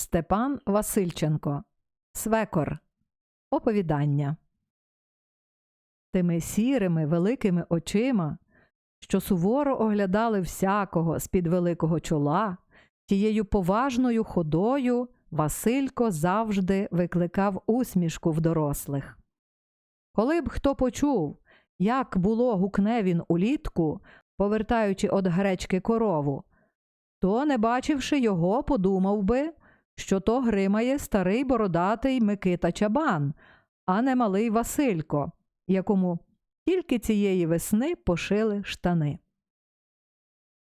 Степан Васильченко. Свекор. Оповідання. Тими сірими великими очима, що суворо оглядали всякого з-під великого чола, тією поважною ходою Василько завжди викликав усмішку в дорослих. Коли б хто почув, як було гукне він улітку, повертаючи од гречки корову, то, не бачивши його, подумав би, що то гримає старий бородатий Микита Чабан, а не малий Василько, якому тільки цієї весни пошили штани.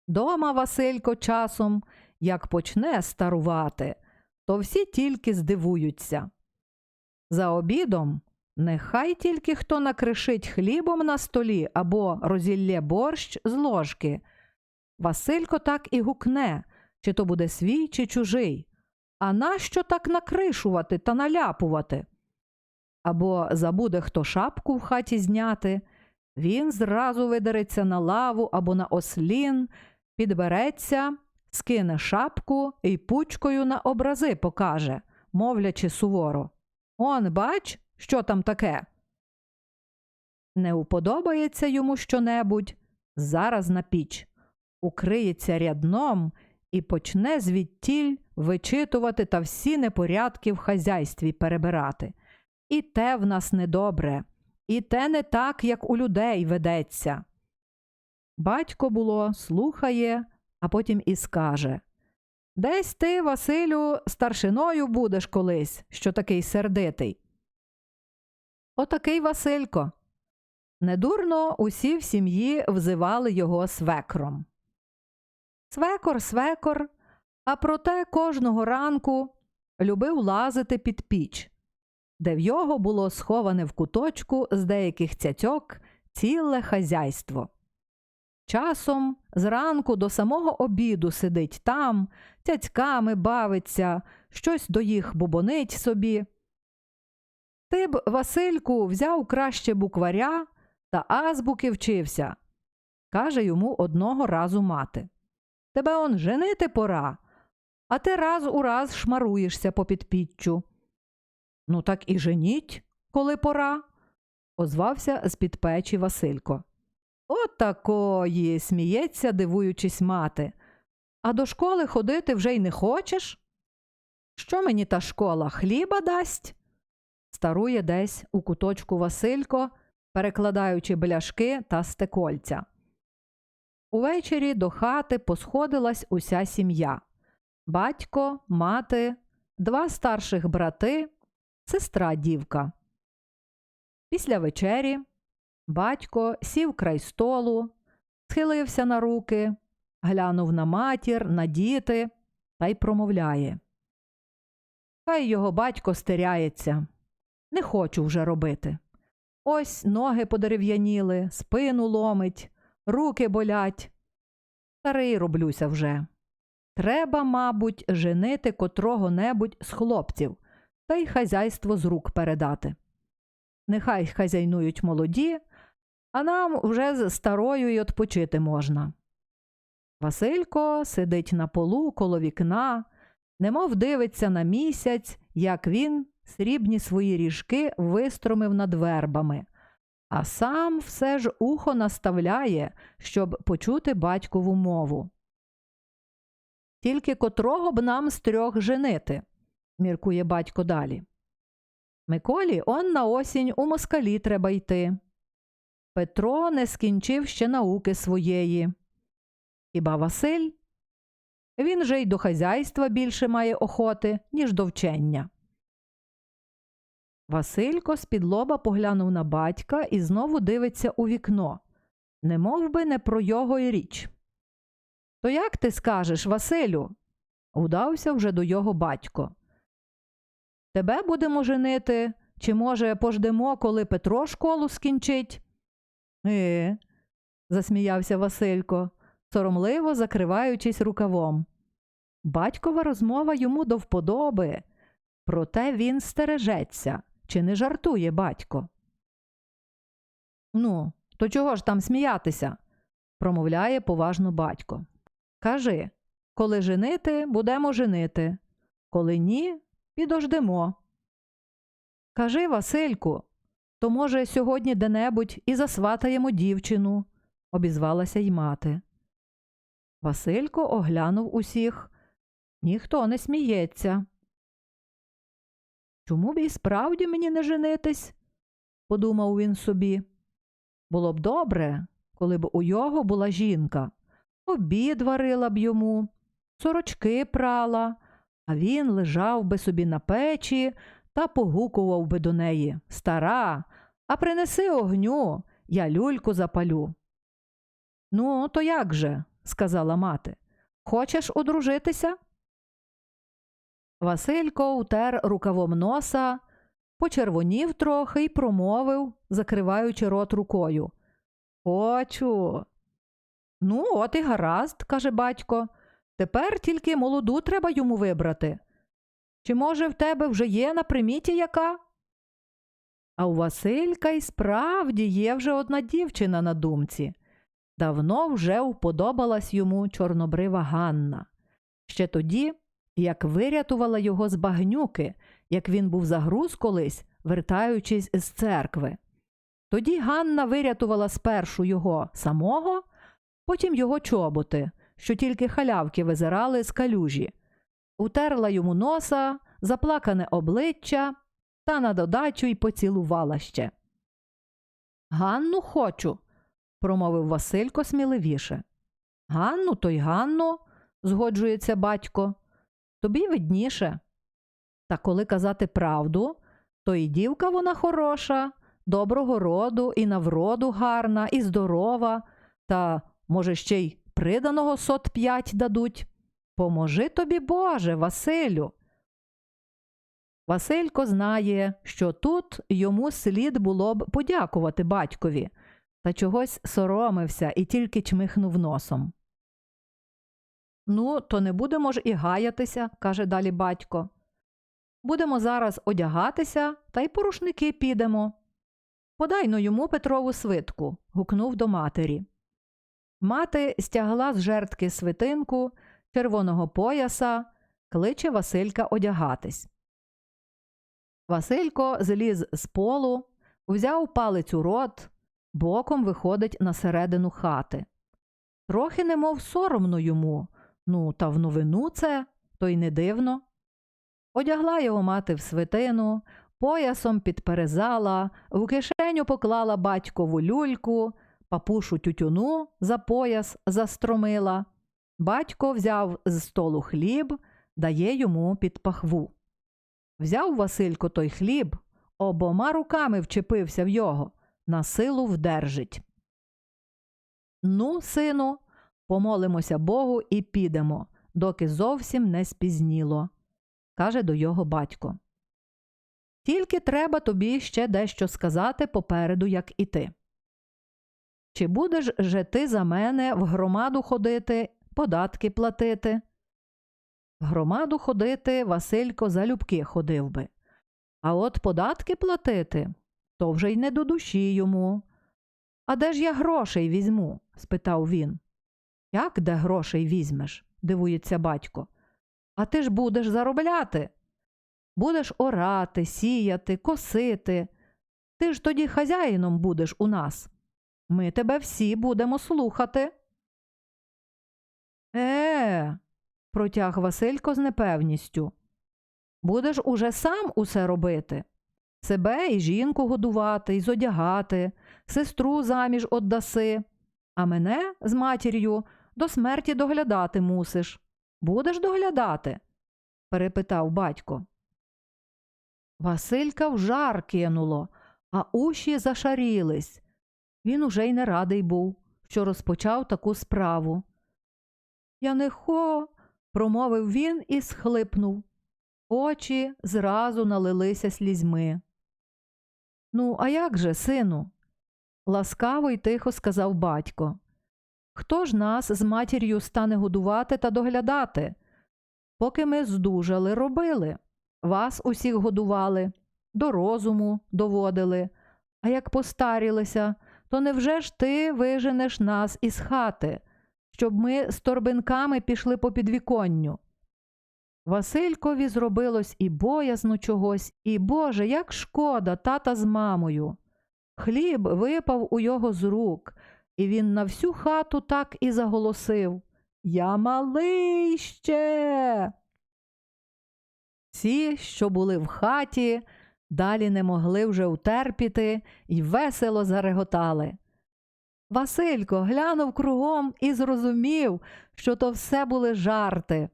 Дома Василько часом, як почне старувати, то всі тільки здивуються. За обідом нехай тільки хто накришить хлібом на столі або розіллє борщ з ложки. Василько так і гукне, чи то буде свій, чи чужий. А нащо так накришувати та наляпувати? Або забуде хто шапку в хаті зняти, він зразу видереться на лаву або на ослін, підбереться, скине шапку і пучкою на образи покаже, мовлячи суворо. Он, бач, що там таке? Не уподобається йому щонебудь, зараз на піч, укриється рядном і почне звідтіль вичитувати та всі непорядки в хазяйстві перебирати. І те в нас недобре, і те не так, як у людей ведеться. Батько було, слухає, а потім і скаже Десь ти, Василю, старшиною будеш колись, що такий сердитий. Отакий Василько. Недурно усі в сім'ї взивали його свекром. Свекор, свекор, а проте кожного ранку любив лазити під піч, де в його було сховане в куточку з деяких цяцьок ціле хазяйство. Часом зранку до самого обіду сидить там, цяцьками бавиться, щось до їх бубонить собі. Ти б, Васильку, взяв краще букваря та азбуки вчився, каже йому одного разу мати. Тебе он женити пора, а ти раз у раз шмаруєшся по підпіччю. Ну, так і женіть, коли пора, озвався з під печі Василько. От такої, сміється, дивуючись мати. А до школи ходити вже й не хочеш? Що мені та школа хліба дасть? Старує десь у куточку Василько, перекладаючи бляшки та стекольця. Увечері до хати посходилась уся сім'я батько, мати, два старших брати, сестра дівка. Після вечері батько сів край столу, схилився на руки, глянув на матір, на діти та й промовляє. Хай його батько стеряється. Не хочу вже робити. Ось ноги подерев'яніли, спину ломить, руки болять. Старий роблюся вже. Треба, мабуть, женити котрого небудь з хлопців та й хазяйство з рук передати. Нехай хазяйнують молоді, а нам вже з старою й odpoчити можна. Василько сидить на полу коло вікна, немов дивиться на місяць, як він срібні свої ріжки вистромив над вербами, а сам все ж ухо наставляє, щоб почути батькову мову. Тільки котрого б нам з трьох женити, міркує батько далі. Миколі он на осінь у москалі треба йти. Петро не скінчив ще науки своєї. Хіба Василь? Він же й до хазяйства більше має охоти, ніж до вчення. Василько з-під лоба поглянув на батька і знову дивиться у вікно, не мов би не про його й річ. То як ти скажеш, Василю? удався вже до його батько. Тебе будемо женити, чи, може, пождемо, коли Петро школу скінчить? Е, засміявся Василько, соромливо закриваючись рукавом. Батькова розмова йому до вподоби, проте він стережеться, чи не жартує батько. Ну, то чого ж там сміятися? промовляє поважно батько. Кажи, коли женити, будемо женити. Коли ні, підождемо. Кажи, Васильку, то, може, сьогодні де-небудь і засватаємо дівчину, обізвалася й мати. Василько оглянув усіх. Ніхто не сміється. Чому б і справді мені не женитись? подумав він собі. Було б добре, коли б у його була жінка. Обід варила б йому, сорочки прала, а він лежав би собі на печі та погукував би до неї Стара, а принеси огню, я люльку запалю. Ну, то як же? сказала мати. Хочеш одружитися? Василько утер рукавом носа, почервонів трохи й промовив, закриваючи рот рукою. Хочу. Ну, от і гаразд, каже батько. Тепер тільки молоду треба йому вибрати. Чи, може, в тебе вже є на приміті яка? А у Василька й справді є вже одна дівчина на думці. Давно вже уподобалась йому чорнобрива Ганна. Ще тоді, як вирятувала його з багнюки, як він був загруз колись, вертаючись з церкви. Тоді Ганна вирятувала спершу його самого, потім його чоботи, що тільки халявки визирали з калюжі, утерла йому носа, заплакане обличчя та на додачу й поцілувала ще. Ганну хочу, промовив Василько сміливіше. Ганну, то й Ганну, згоджується батько. Тобі видніше. Та коли казати правду, то і дівка вона хороша, доброго роду, і на вроду гарна, і здорова, та, може, ще й приданого сот п'ять дадуть. Поможи тобі, Боже, Василю. Василько знає, що тут йому слід було б подякувати батькові, та чогось соромився і тільки чмихнув носом. Ну, то не будемо ж і гаятися, каже далі батько. Будемо зараз одягатися та й по рушники підемо. Подай но йому Петрову свитку, гукнув до матері. Мати стягла з жертки свитинку, червоного пояса, кличе Василька одягатись. Василько зліз з полу, взяв палець у рот, боком виходить на середину хати. Трохи немов соромно йому, ну, та в новину це, то й не дивно. Одягла його мати в свитину, поясом підперезала, в кишеню поклала батькову люльку, папушу тютюну за пояс застромила. Батько взяв з столу хліб, дає йому під пахву. Взяв Василько той хліб, обома руками вчепився в його, на силу вдержить. Ну, сину, помолимося Богу і підемо, доки зовсім не спізніло, каже до його батько. Тільки треба тобі ще дещо сказати попереду, як і ти. Чи будеш же ти за мене в громаду ходити, податки платити? В громаду ходити Василько залюбки ходив би. А от податки платити то вже й не до душі йому. А де ж я грошей візьму? спитав він. Як де грошей візьмеш? дивується батько. А ти ж будеш заробляти. Будеш орати, сіяти, косити. Ти ж тоді хазяїном будеш у нас. Ми тебе всі будемо слухати. Е, протяг Василько з непевністю. Будеш уже сам усе робити. Себе і жінку годувати, і зодягати, сестру заміж отдаси, а мене з матір'ю до смерті доглядати мусиш. Будеш доглядати? перепитав батько. Василька в жар кинуло, а уші зашарілись. Він уже й не радий був, що розпочав таку справу. Я не хо, промовив він і схлипнув. Очі зразу налилися слізьми. Ну, а як же, сину? ласкаво й тихо сказав батько. Хто ж нас з матір'ю стане годувати та доглядати? Поки ми здужали, робили, вас усіх годували, до розуму доводили, а як постарілися, то невже ж ти виженеш нас із хати, щоб ми з торбинками пішли по підвіконню? Василькові зробилось і боязно чогось, і Боже, як шкода тата з мамою. Хліб випав у його з рук, і він на всю хату так і заголосив Я малий ще. Всі, що були в хаті, далі не могли вже утерпіти і весело зареготали. Василько глянув кругом і зрозумів, що то все були жарти.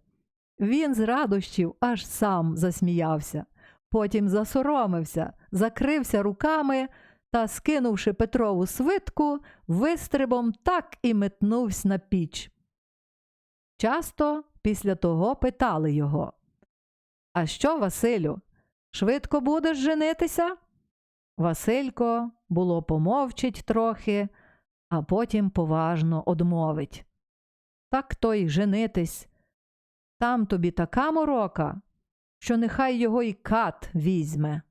Він з радощів аж сам засміявся, потім засоромився, закрився руками та, скинувши Петрову свитку, вистрибом так і метнувся на піч. Часто після того питали його А що, Василю, швидко будеш женитися? Василько було помовчить трохи, а потім поважно одмовить. Так то й женитись. Там тобі така морока, що нехай його й кат візьме.